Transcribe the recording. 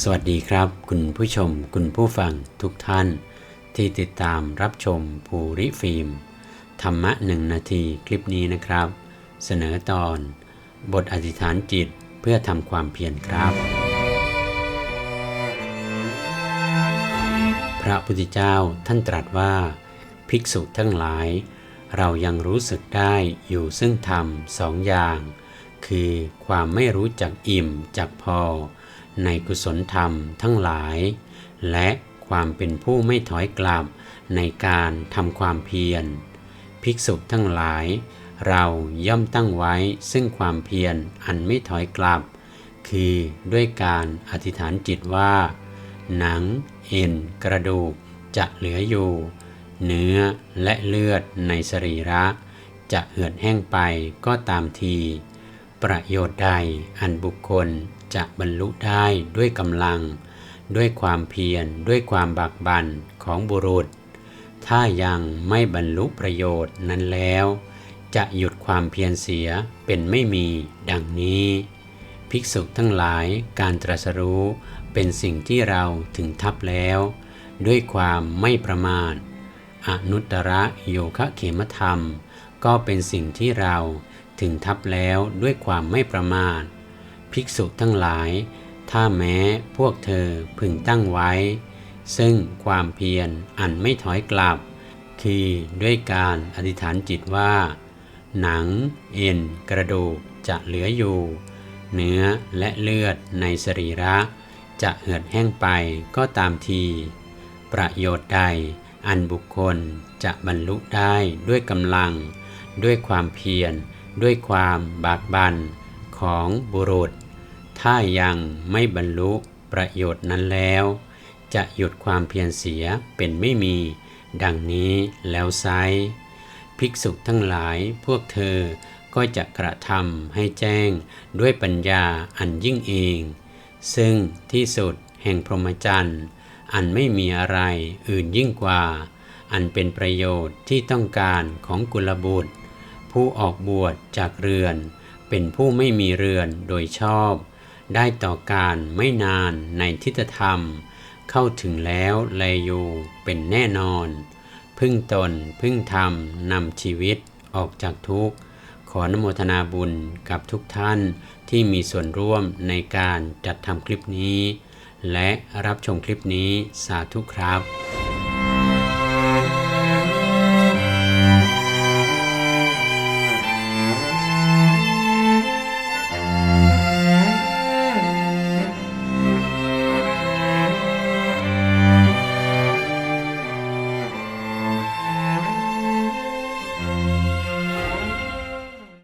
สวัสดีครับ คุณผู้ชม คุณผู้ฟังทุกท่าน ที่ติดตามรับชมภูริฟิล์ม ธรรมะหนึ่งนาทีคลิปนี้นะครับ เสนอตอน บทอธิษฐานจิตเพื่อทำความเพียรครับ พระพุทธเจ้าท่านตรัสว่า ภิกษุทั้งหลาย เรายังรู้สึกได้อยู่ซึ่งธรรมสองอย่าง คือความไม่รู้จักอิ่มจักพอ ในกุศลธรรมทั้งหลาย และความเป็นผู้ไม่ถอยกลับในการทำความเพียร ภิกษุทั้งหลาย เราย่อมตั้งไว้ซึ่งความเพียรอันไม่ถอยกลับ คือด้วยการอธิษฐานจิตว่า หนัง เอ็น กระดูกจะเหลืออยู่ เนื้อและเลือดในสรีระ จะเหือดแห้งไปก็ตามที ประโยชน์ใดอันบุคคล จะบรรลุได้ด้วยกำลัง ด้วยความเพียร ด้วยความบากบั่นของบุรุษ ถ้ายังไม่บรรลุประโยชน์นั้นแล้ว จะหยุดความเพียรเสียเป็นไม่มีดังนี้ ภิกษุทั้งหลายการตรัสรู้เป็นสิ่งที่เราถึงทับแล้ว ด้วยความไม่ประมาทอนุตตรโยคะเขมธรรม ก็เป็นสิ่งที่เราถึงทับแล้วด้วยความไม่ประมาท ภิกษุทั้งหลาย ถ้าแม้พวกเธอพึงตั้งไว้ ซึ่งความเพียรอันไม่ถอยกลับ คือด้วยการอธิษฐานจิตว่า หนัง เอ็น กระดูกจะเหลืออยู่ เนื้อและเลือดในสรีระ จะเหือดแห้งไปก็ตามที ประโยชน์ใดอันบุคคลจะบรรลุได้ด้วยกำลัง ด้วยความเพียร ด้วยความบากบั่น ของบุรุษ ถ้ายังไม่บรรลุประโยชน์นั้นแล้ว จะหยุดความเพียรเสียเป็นไม่มี ดังนี้แล้วไซภิกษุทั้งหลายพวกเธอก็จะกระทำให้แจ้งด้วยปัญญาอันยิ่งเอง ซึ่งที่สุดแห่งพรหมจรรย์ อันไม่มีอะไรอื่นยิ่งกว่า อันเป็นประโยชน์ที่ต้องการของกุลบุตร ผู้ออกบวชจากเรือน เป็นผู้ไม่มีเรือนโดยชอบ ได้ต่อการไม่นานในทิฏฐธรรม เข้าถึงแล้วแลอยู่เป็นแน่นอน พึ่งตนพึ่งธรรมนำชีวิตออกจากทุกข์ ขอนโมทนาบุญกับทุกท่านที่มีส่วนร่วมในการจัดทำคลิปนี้ และรับชมคลิปนี้สาธุครับ